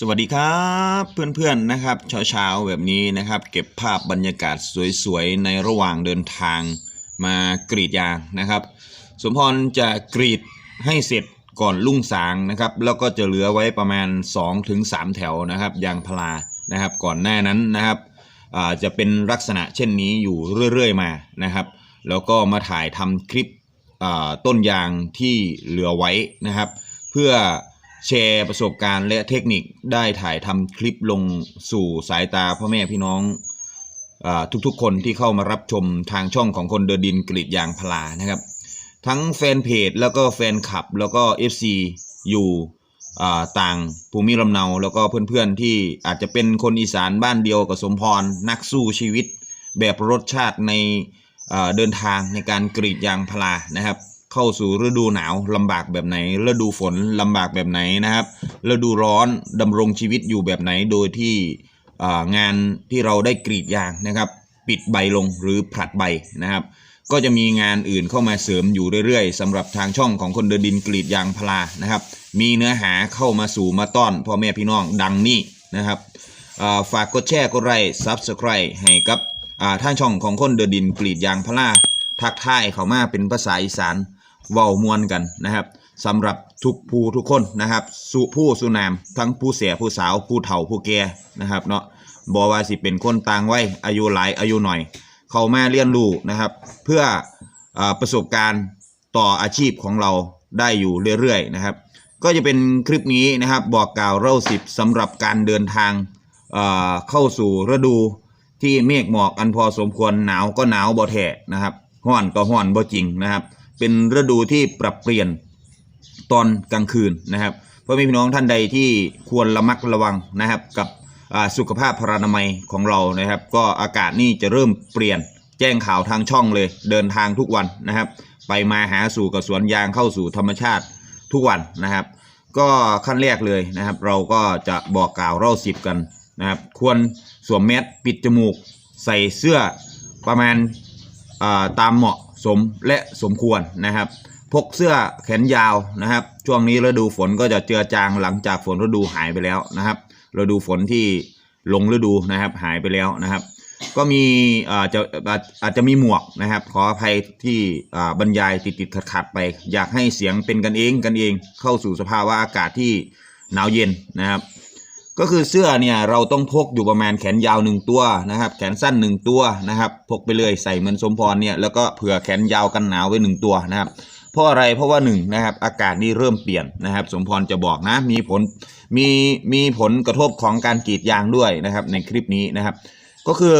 สวัสดีครับเพื่อนๆนะครับเช้าๆแบบนี้นะครับ เก็บภาพบรรยากาศสวยๆ ในระหว่างเดินทางมากรีดยางนะครับ สมพรจะกรีดให้เสร็จก่อนลุ่งสางนะครับ แล้วก็จะเหลือไว้ประมาณ 2-3 แถวนะครับ ยางพารานะครับ ก่อนหน้านั้นนะครับจะเป็นลักษณะเช่นนี้อยู่เรื่อยๆมานะครับ แล้วก็มาถ่ายทำคลิปต้นยางที่เหลือไว้นะครับ เพื่อ แชร์ประสบการณ์และเทคนิคได้ถ่ายทำคลิปลงสู่สายตาพ่อแม่พี่น้องอทุกๆ คนที่เข้ามารับชมทางช่องของคนเดินดินกรีดยางพารานะครับ ทั้งแฟนเพจแล้วก็แฟนคลับแล้วก็ FC อยู่ต่างภูมิลำเนาแล้วก็เพื่อนๆที่อาจจะเป็นคนอีสานบ้านเดียวกับสมพร นักสู้ชีวิตแบบรสชาติในเอ่อเดินทางในการกรีดยางพารานะครับ เข้าสู่ฤดูหนาวลำบากแบบไหน ฤดูฝนลำบากแบบไหนนะครับ ฤดูร้อนดำรงชีวิตอยู่แบบไหน โดยที่งานที่เราได้กรีดยางนะครับ ปิดใบลงหรือผลัดใบนะครับ ก็จะมีงานอื่นเข้ามาเสริมอยู่เรื่อยๆสำหรับทางช่องของคนเดินดินกรีดยางพารานะครับ มีเนื้อหาเข้ามาสู่มาต้อนพ่อแม่พี่น้องดังนี้นะครับาฝากกดแชร์กดไลค์ Subscribe ให้กับอ่าทางช่องของคนเดินดินกรีดยางพาราทักทายเข้ามาเป็นภาษาอีสาน เว้ามวนกันนะครับสำหรับทุกผู้ทุกคนนะครับสุผู้สุนามทั้งผู้เสียผู้สาวผู้เฒ่าผู้แก่นะครับเนาะบอว่าสิเป็นคนต่างวัยอายุหลายอายุหน่อย เข้ามาเรียนรู้นะครับ เพื่ออประสบการณ์ต่ออาชีพของเราได้อยู่เรื่อยๆนะครับ ก็จะเป็นคลิปนี้นะครับบอกกล่าวเล่าสิบสำหรับการเดินทางเเข้าสู่ฤดูที่เมฆหมอกอันพอสมควรหนาวก็หนาวบ่แท้นะครับห้อนก็ห้อนบ่จริงนะครับ เป็นฤดูที่ปรับเปลี่ยนตอนกลางคืนนะครับเพราะมีพี่น้องท่านใดที่ควรระมัดระวังนะครับ กับสุขภาพพรานามัยของเรานะครับ ก็อากาศนี่จะเริ่มเปลี่ยนแจ้งข่าวทางช่องเลยเดินทางทุกวันนะครับ ไปมาหาสู่กับสวนยางเข้าสู่ธรรมชาติทุกวันนะครับ ก็ขั้นแรกเลยนะครับ เราก็จะบอกกล่าวเล่าสิบกันนะครับ ควรสวมแมสปิดจมูก ใส่เสื้อประมาณาตามเหมาะ สมและสมควรนะครับ พกเสื้อแขนยาวนะครับ ช่วงนี้ฤดูฝนก็จะเจือจางหลังจากฝนฤดูหายไปแล้วนะครับฤดูฝนที่ลงฤดูนะครับหายไปแล้วนะครับ ก็มีอาจจะอาจจะมีหมวกนะครับ ขออภัยที่บรรยายติดติดขัดขัดๆไป อยากให้เสียงเป็นกันเองกันเองเข้าสู่สภาวะอากาศที่หนาวเย็นนะครับ ก็คือเสื้อเนี่ยเราต้องพกอยู่ประมาณแขนยาวหนึ่งตัวนะครับ แขนสั้นหนึ่งตัวนะครับ พกไปเลยใส่เหมือนสมพรเนี่ยแล้วก็เผื่อแขนยาวกันหนาวไว้หนึ่งตัวนะครับเพราะอะไรเพราะว่าหนึ่งนะครับ อากาศนี่เริ่มเปลี่ยนนะครับ สมพรจะบอกนะมีผลมีมีผลกระทบของการกรีดยางด้วยนะครับ ในคลิปนี้นะครับ ก็คือ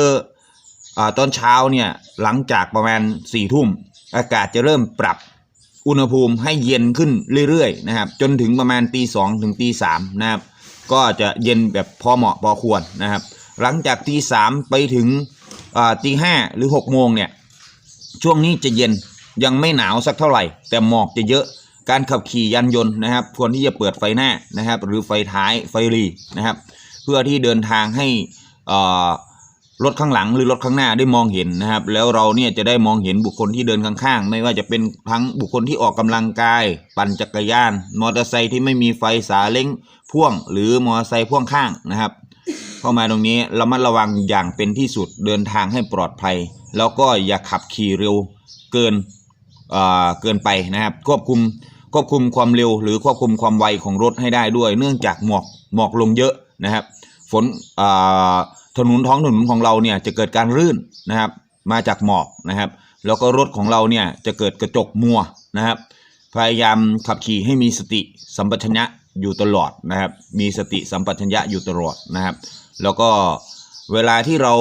อตอนเช้าเนี่ยหลังจากประมาณสี่ทุ่มอากาศจะเริ่มปรับอุณหภูมิให้เย็นขึ้นเรื่อยๆนะครับ จนถึงประมาณตีสองถึงตีสามนะครับ ก็จะเย็นแบบพอเหมาะพอควรนะครับ หลังจากตีสามไปถึงตีห้าหรือหกโมงเนี่ยช่วงนี้จะเย็นยังไม่หนาวสักเท่าไหร่ แต่หมอกจะเยอะการขับขี่ยานยนต์นะครับควรที่จะเปิดไฟหน้านะครับ หรือไฟท้ายไฟรีนะครับ เพื่อที่เดินทางให้อ่อ รถข้างหลังหรือรถข้างหน้าได้มองเห็นนะครับ แล้วเราเนี่ยจะได้มองเห็นบุคคลที่เดินข้างๆ ไม่ว่าจะเป็นทั้งบุคคลที่ออกกำลังกาย ปั่นจักรยาน มอเตอร์ไซค์ที่ไม่มีไฟสาเล้งพ่วง หรือมอเตอร์ไซค์พ่วงข้างนะครับ เข้ามาตรงนี้ระมัดระวังอย่างเป็นที่สุดเดินทางให้ปลอดภัย แล้วก็อย่าขับขี่เร็วเกินเอ่อเกินไปนะครับ ควบคุมควบคุมความเร็ว หรือควบคุมความไวของรถให้ได้ด้วย เนื่องจากหมอกหมอกลงเยอะนะครับ ฝนเอ่อ ถนนท้องถนนของเราเนี่ยจะเกิดการรื่นนะครับ มาจากหมอกนะครับ แล้วก็รถของเราเนี่ยจะเกิดกระจกมัวนะครับ พยายามขับขี่ให้มีสติสัมปชัญญะอยู่ตลอดนะครับ มีสติสัมปชัญญะอยู่ตลอดนะครับ แล้วก็เวลาที่เรา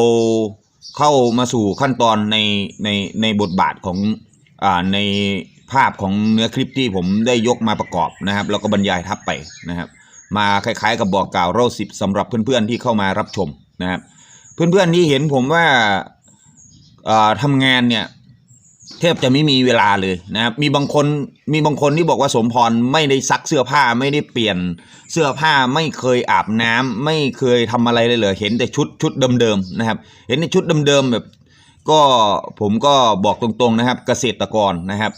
เข้ามาสู่ขั้นตอนในในในบทบาทของอ่าในภาพของเนื้อคลิปที่ผมได้ยกมาประกอบนะครับ แล้วก็บรรยายทับไปนะครับ มาคล้ายๆกับบอกกล่าวเล่าสิบสำหรับเพื่อนๆที่เข้ามารับชมนะครับ เพื่อนๆที่เห็นผมว่าทำงานเนี่ยแทบจะไม่มีเวลาเลยนะครับ มีบางคนมีบางคนที่บอกว่าสมพรไม่ได้ซักเสื้อผ้าไม่ได้เปลี่ยนเสื้อผ้าไม่เคยอาบน้ำไม่เคยทำอะไรเลยเลยเห็นแต่ชุดชุดเดิมๆนะครับ เห็นในชุดเดิมๆแบบ ก็ผมก็บอกตรงๆนะครับ เกษตรกรนะครับ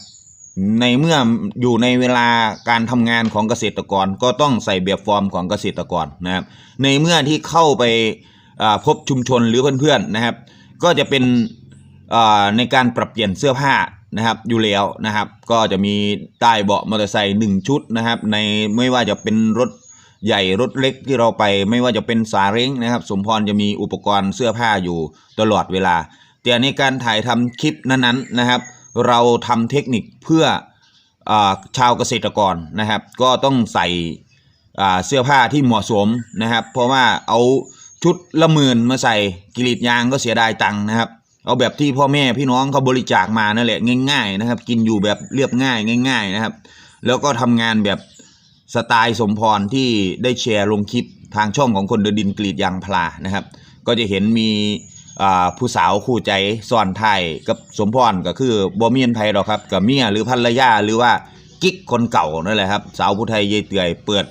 ในเมื่ออยู่ในเวลาการทำงานของเกษตรกร ก็ต้องใส่แบบฟอร์มของเกษตรกรนะครับ ในเมื่อที่เข้าไป พบชุมชนหรือเพื่อนๆนะครับ ก็จะเป็นในการปรับเปลี่ยนเสื้อผ้านะครับอยู่แล้วนะครับ ก็จะมีใต้เบาะมอเตอร์ไซค์หนึ่งชุดนะครับ ในไม่ว่าจะเป็นรถใหญ่รถเล็กที่เราไป ไม่ว่าจะเป็นสาเร้งนะครับ สมพรจะมีอุปกรณ์เสื้อผ้าอยู่ตลอดเวลา แต่ในการถ่ายทำคลิปนั้นๆนะครับ เราทำเทคนิคเพื่ออชาวเกษตรกรนะครับ ก็ต้องใส่เสื้อผ้าที่เหมาะสมนะครับ เพราะว่าเอา ชุดละหมื่นมาใส่กรีดยางก็เสียดายตังค์นะครับ เอาแบบที่พ่อแม่พี่น้องเขาบริจาคมานั่นแหละง่าย ๆ นะครับ กินอยู่แบบเรียบง่ายง่าย ๆ นะครับ แล้วก็ทำงานแบบสไตล์สมพรที่ได้แชร์ลงคลิปทางช่องของคนเดินดินกรีดยางพลานะครับ ก็จะเห็นมีผู้สาวคู่ใจซ้อนไทยกับสมพรก็คือบ่มีนไทยหรอกครับกับเมียหรือภรรยาหรือว่ากิ๊กคนเก่านั่นแหละครับ สาวผู้ไทยเยายเตื่อยเปิด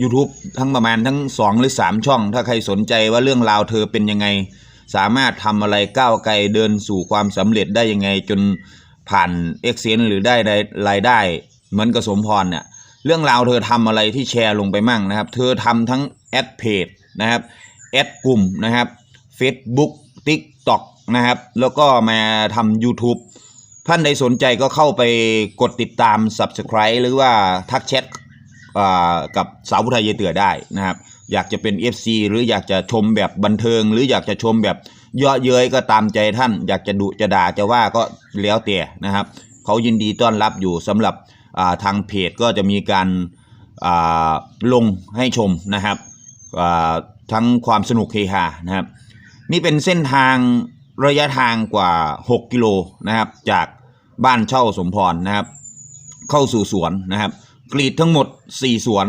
YouTube ทั้งประมาณทั้ง 2 หรือ 3 ช่อง ถ้าใครสนใจว่าเรื่องราวเธอเป็นยังไง สามารถทำอะไรก้าวไกลเดินสู่ความสำเร็จได้ยังไง จนผ่านเอ็กเซนหรือได้รายได้เหมือนกับสมพรเนี่ยเรื่องราวเธอทำอะไรที่แชร์ลงไปมั่งนะครับ เธอทำทั้งแอดเพจนะครับแอดกลุ่มนะครับ Facebook TikTok นะครับ แล้วก็มาทำ YouTube ท่านใดสนใจก็เข้าไปกดติดตาม Subscribe หรือว่าทักแชท กับสาวผู้ไทยเยเตือได้นะครับ อยากจะเป็น FC หรืออยากจะชมแบบบันเทิง หรืออยากจะชมแบบเยาะเย้ยก็ตามใจท่าน อยากจะดุจะด่าจะว่าก็แล้วแต่นะครับ เขายินดีต้อนรับอยู่สำหรับาทางเพจก็จะมีการาลงให้ชมนะครับทั้งความสนุกเฮฮานะครับ นี่เป็นเส้นทางระยะทางกว่า 6 กิโลนะครับ จากบ้านเช่าสมพรนะครับ เข้าสู่สวนนะครับ กรีดทั้งหมด 4 สวน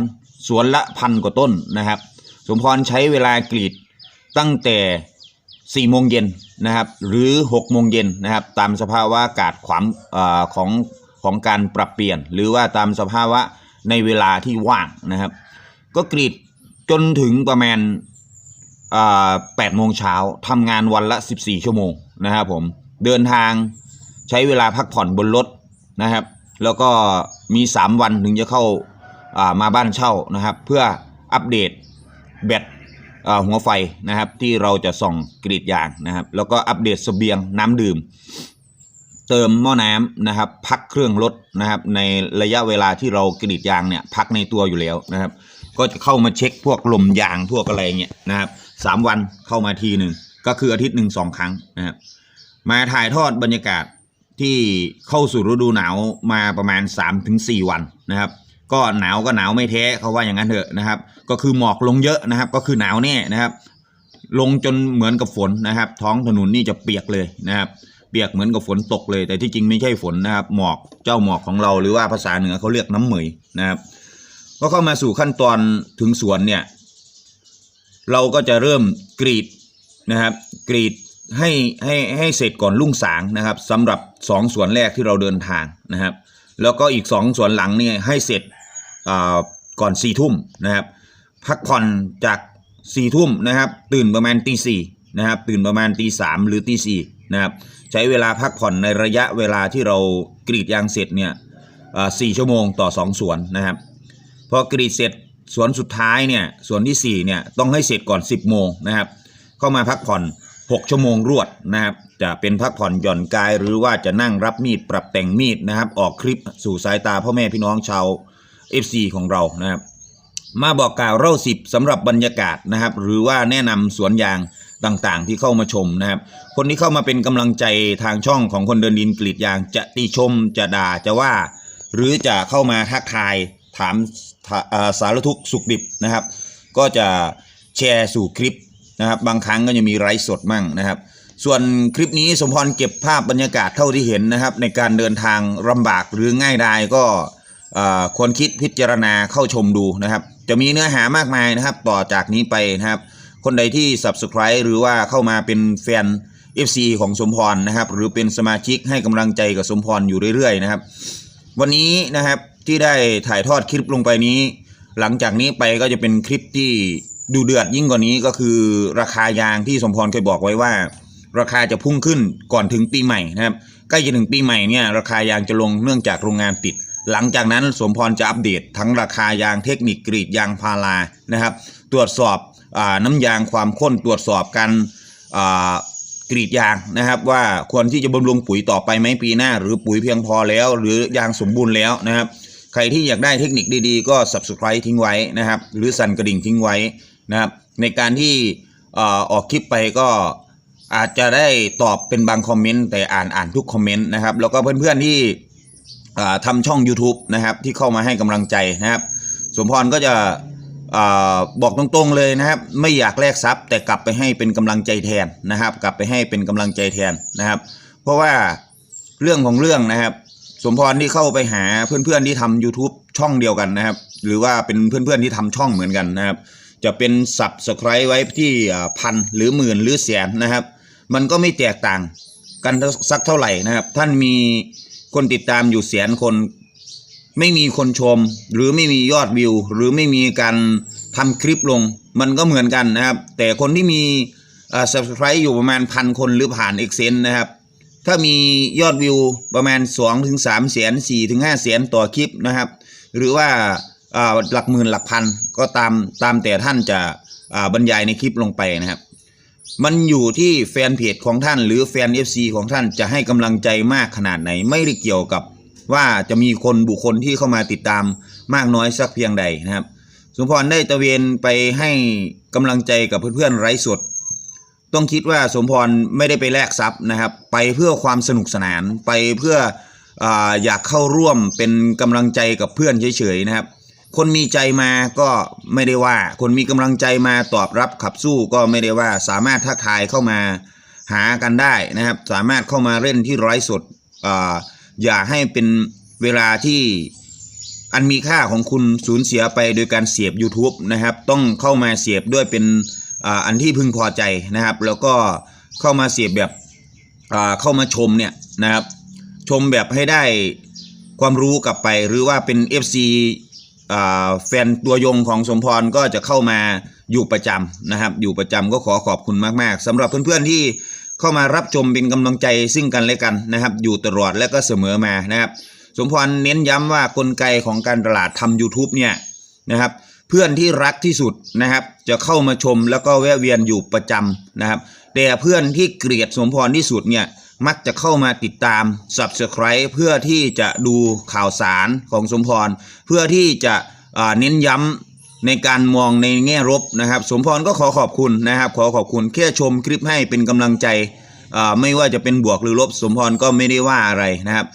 สวนละพันกว่าต้นนะครับ สมพรใช้เวลากรีดตั้งแต่4โมงเย็นนะครับ หรือ6โมงเย็นนะครับ ตามสภาวะอากาศขวามอของของการปรับเปลี่ยน หรือว่าตามสภาวะในเวลาที่ว่างนะครับ ก็กรีดจนถึงประมาณอ่า8โมงเช้าทำงานวันละ 14 ชั่วโมงนะครับผมเดินทางใช้เวลาพักผ่อนบนรถนะครับ แล้วก็ มี 3 วันถึงจะเข้าามาบ้านเช่านะครับ เพื่ออัปเดตแบตหัวไฟนะครับ ที่เราจะส่องกรีดยางนะครับ แล้วก็อัปเดตเสบียงน้ำดื่ม เติมหม้อน้ำนะครับ พักเครื่องรถนะครับ ในระยะเวลาที่เรากรีดยางเนี่ยพักในตัวอยู่แล้วนะครับ ก็จะเข้ามาเช็คพวกลมยางพวกอะไรเงี้ยนะครับสามวันเข้ามาทีหนึ่งก็คืออาทิตย์หนึ่งสองครั้งนะครับมาถ่ายทอดบรรยากาศ ที่เข้าสู่ฤดูหนาวมาประมาณ 3-4 วันนะครับ ก็หนาวก็หนาวไม่แท้เขาว่าอย่างนั้นเถอะนะครับ ก็คือหมอกลงเยอะนะครับ ก็คือหนาวแน่นะครับ ลงจนเหมือนกับฝนนะครับ ท้องถนนนี่จะเปียกเลยนะครับ เปียกเหมือนกับฝนตกเลย แต่ที่จริงไม่ใช่ฝนนะครับ หมอกเจ้าหมอกของเราหรือว่าภาษาเหนือเขาเรียกน้ำเหมยนะครับก็เข้ามาสู่ขั้นตอนถึงสวนเนี่ย เราก็จะเริ่มกรีดนะครับ กรีด ให้ให้ให้เสร็จก่อนรุ่งสางนะครับสำหรับสองสวนแรกที่เราเดินทางนะครับ แล้วก็อีกสองสวนหลังเนี่ยให้เสร็จก่อนสี่ทุ่มนะครับ พักผ่อนจากสี่ทุ่มนะครับ ตื่นประมาณตีสี่นะครับ ตื่นประมาณตีสามหรือตีสี่นะครับ ใช้เวลาพักผ่อนในระยะเวลาที่เรากรีดยางเสร็จเนี่ยสี่ชั่วโมงต่อสองสวนนะครับ พอกรีดเสร็จสวนสุดท้ายเนี่ยสวนที่4เนี่ยต้องให้เสร็จก่อน 10โมงนะครับ เข้ามาพักผ่อน 6 ชั่วโมงรวดนะครับจะเป็นพักผ่อนหย่อนกาย หรือว่าจะนั่งรับมีดปรับแต่งมีดนะครับ ออกคลิปสู่สายตาพ่อแม่พี่น้องชาว FC ของเรานะครับ มาบอกกล่าวเล่าสิบสำหรับบรรยากาศนะครับ หรือว่าแนะนำสวนยางต่างๆ ที่เข้ามาชมนะครับ คนที่เข้ามาเป็นกำลังใจทางช่องของคนเดินดินกรีดยาง จะติชมจะด่าจะว่า หรือจะเข้ามาทักทายถามสารทุกข์สุขดิบนะครับ ก็จะแชร์สู่คลิป นะครับบางครั้งก็จะมีไลฟ์สดมั่งนะครับ ส่วนคลิปนี้สมพรเก็บภาพบรรยากาศเท่าที่เห็นนะครับ ในการเดินทางลำบากหรือง่ายดายก็ควรคิดพิจารณาเข้าชมดูนะครับ จะมีเนื้อหามากมายนะครับ ต่อจากนี้ไปนะครับ คนใดที่ Subscribe หรือว่าเข้ามาเป็นแฟน FC ของสมพรนะครับ หรือเป็นสมาชิกให้กำลังใจกับสมพรอยู่เรื่อยๆนะครับ วันนี้นะครับที่ได้ถ่ายทอดคลิปลงไปนี้ หลังจากนี้ไปก็จะเป็นคลิปที่ ดูเดือดยิ่งกว่านี้ก็คือ ราคายางที่สมพรเคยบอกไว้ว่า ราคาจะพุ่งขึ้นก่อนถึงปีใหม่นะครับใกล้จะถึงปีใหม่เนี่ยราคายางจะลงเนื่องจากโรงงานปิด หลังจากนั้นสมพรจะอัปเดตทั้งราคายางเทคนิคกรีดยางพารานะครับ ตรวจสอบอน้ำยางความข้นตรวจสอบการกรีดยางนะครับ ว่าควรที่จะบำรุงปุ๋ยต่อไปไหมปีหน้า หรือปุ๋ยเพียงพอแล้ว หรือยางสมบูรณ์แล้วนะครับใครที่อยากได้เทคนิคดีๆ ก็ subscribe ทิ้งไว้นะครับ หรือสั่นกระดิ่งทิ้งไว้ นะครับในการที่ออกคลิปไปก็อาจจะได้ตอบเป็นบางคอมเมนต์แต่อ่านอ่านทุกคอมเมนต์นะครับแล้วก็เพื่อนๆที่ทำช่อง YouTube นะครับที่เข้ามาให้กำลังใจนะครับ สมพรก็จะอบอกตรงๆเลยนะครับ ไม่อยากแลกทรัพย์ แต่กลับไปให้เป็นกำลังใจแทนนะครับ กลับไปให้เป็นกำลังใจแทนนะครับ เพราะว่าเรื่องของเรื่องนะครับ สมพรที่เข้าไปหาเพื่อนๆที่ทำ YouTube ช่องเดียวกันนะครับ หรือว่าเป็นเพื่อนๆที่ทำช่องเหมือนกันนะครับ จะเป็น subscribe ไว้ที่พันหรือหมื่นหรือแสนนะครับ มันก็ไม่แตกต่างกันสักเท่าไหร่นะครับ ท่านมีคนติดตามอยู่แสนคน ไม่มีคนชม หรือไม่มียอดวิว หรือไม่มีการทำคลิปลง มันก็เหมือนกันนะครับ แต่คนที่มีอ่า subscribe อยู่ประมาณพันคนหรือผ่าน e x c e n นนะครับ ถ้ามียอดวิวประมาณ2ถึง3แสน4ถึง5แสนต่อคลิปนะครับ หรือว่า หลักหมื่นหลักพันก็ตามตามแต่ท่านจะอ่าบรรยายในคลิปลงไปนะครับ มันอยู่ที่แฟนเพจของท่านหรือแฟน FC ของท่านจะให้กำลังใจมากขนาดไหน ไม่ได้เกี่ยวกับว่าจะมีคนบุคคลที่เข้ามาติดตามมากน้อยสักเพียงใดนะครับ สมพรได้ตะเวนไปให้กำลังใจกับเพื่อนๆไร้สด ต้องคิดว่าสมพรไม่ได้ไปแลกทรัพย์นะครับ ไปเพื่อความสนุกสนานไปเพื่ออาอยากเข้าร่วมเป็นกำลังใจกับเพื่อนเฉยๆนะครับ คนมีใจมาก็ไม่ได้ว่า คนมีกำลังใจมาตอบรับขับสู้ก็ไม่ได้ว่า สามารถทักทายเข้ามาหากันได้นะครับ สามารถเข้ามาเล่นที่ไร้สดออย่าให้เป็นเวลาที่อันมีค่าของคุณสูญเสียไปโดยการเสียบ YouTube นะครับ ต้องเข้ามาเสียบด้วยเป็นอ,อันที่พึงพอใจนะครับ แล้วก็เข้ามาเสียบแบบเข้ามาชมเนี่ยนะครับ ชมแบบให้ได้ความรู้กลับไปหรือว่าเป็น FC แฟนตัวยงของสมพรก็จะเข้ามาอยู่ประจำนะครับ อยู่ประจำก็ขอขอบคุณมากๆสำหรับเพื่อนๆที่เข้ามารับชมเป็นกำลังใจซึ่งกันและกันนะครับ อยู่ตลอดและก็เสมอมานะครับ สมพรเน้นย้ำว่ากลไกของการตลาดทำ YouTube เนี่ยนะครับ เพื่อนที่รักที่สุดนะครับ จะเข้ามาชมแล้วก็แวะเวียนอยู่ประจำนะครับ แต่เพื่อนที่เกลียดสมพรที่สุดเนี่ย มักจะเข้ามาติดตาม Subscribe เพื่อที่จะดูข่าวสารของสมพร เพื่อที่จะเน้นย้ำในการมองในแง่ลบนะครับ สมพรก็ขอขอบคุณนะครับ ขอขอบคุณแค่ชมคลิปให้เป็นกำลังใจ ไม่ว่าจะเป็นบวกหรือลบสมพรก็ไม่ได้ว่าอะไรนะครับ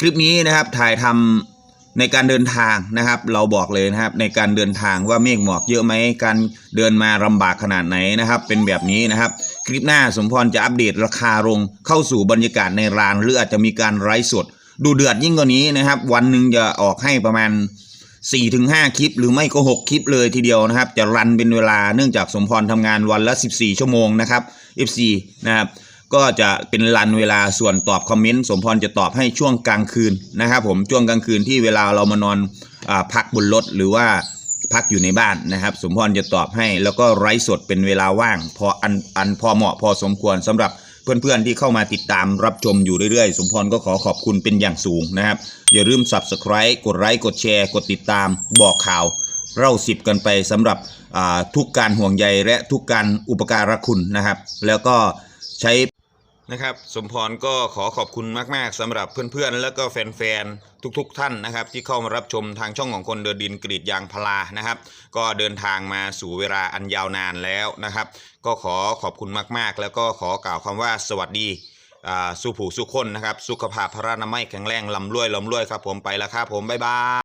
คลิปนี้นะครับถ่ายทำ ในการเดินทางนะครับ เราบอกเลยนะครับ ในการเดินทางว่าเมฆหมอกเยอะไหมการเดินมาลำบากขนาดไหนนะครับ เป็นแบบนี้นะครับ คลิปหน้าสมพรจะอัปเดตราคาลงเข้าสู่บรรยากาศในร้านหรืออาจจะมีการไลฟ์สด ดูเดือดยิ่งกว่านี้นะครับ วันหนึ่งจะออกให้ประมาณ4-5ถึงคลิป หรือไม่ก็ 6 คลิปเลยทีเดียวนะครับ จะรันเป็นเวลาเนื่องจากสมพรทำงานวันละ 14 ชั่วโมงนะครับ FC นะครับ ก็จะเป็นรันเวลาส่วนตอบคอมเมนต์สมพรจะตอบให้ช่วงกลางคืนนะครับผมช่วงกลางคืนที่เวลาเรามานอนอพักบนรถหรือว่าพักอยู่ในบ้านนะครับ สมพรจะตอบให้แล้วก็ไร้สดเป็นเวลาว่าง พออันอันพอเหมาะพอสมควรสำหรับเพื่อนๆที่เข้ามาติดตามรับชมอยู่เรื่อยๆ สมพรก็ขอขอบคุณเป็นอย่างสูงนะครับ อย่าลืม subscribe กดไลค์กดแชร์ กดติดตามบอกข่าว เล่าสิบกันไปสำหรับทุกการห่วงใยและทุกการอุปการะคุณนะครับ แล้วก็ใช้ นะครับ สมพรก็ขอขอบคุณมาก ๆสำหรับเพื่อนๆ แล้วก็แฟนๆ ทุกๆ ท่านนะครับ ที่เข้ามารับชมทางช่องของคนเดินดินกรีดยางพารานะครับ ก็เดินทางมาสู่เวลาอันยาวนานแล้วนะครับ ก็ขอขอบคุณมากๆ แล้วก็ขอกล่าวคำว่าสวัสดีสุผู้สุคนนะครับ สุขภาพพระนามัยแข็งแรงลำรวยลำรวยครับผมไปแล้วครับผมบ๊ายบาย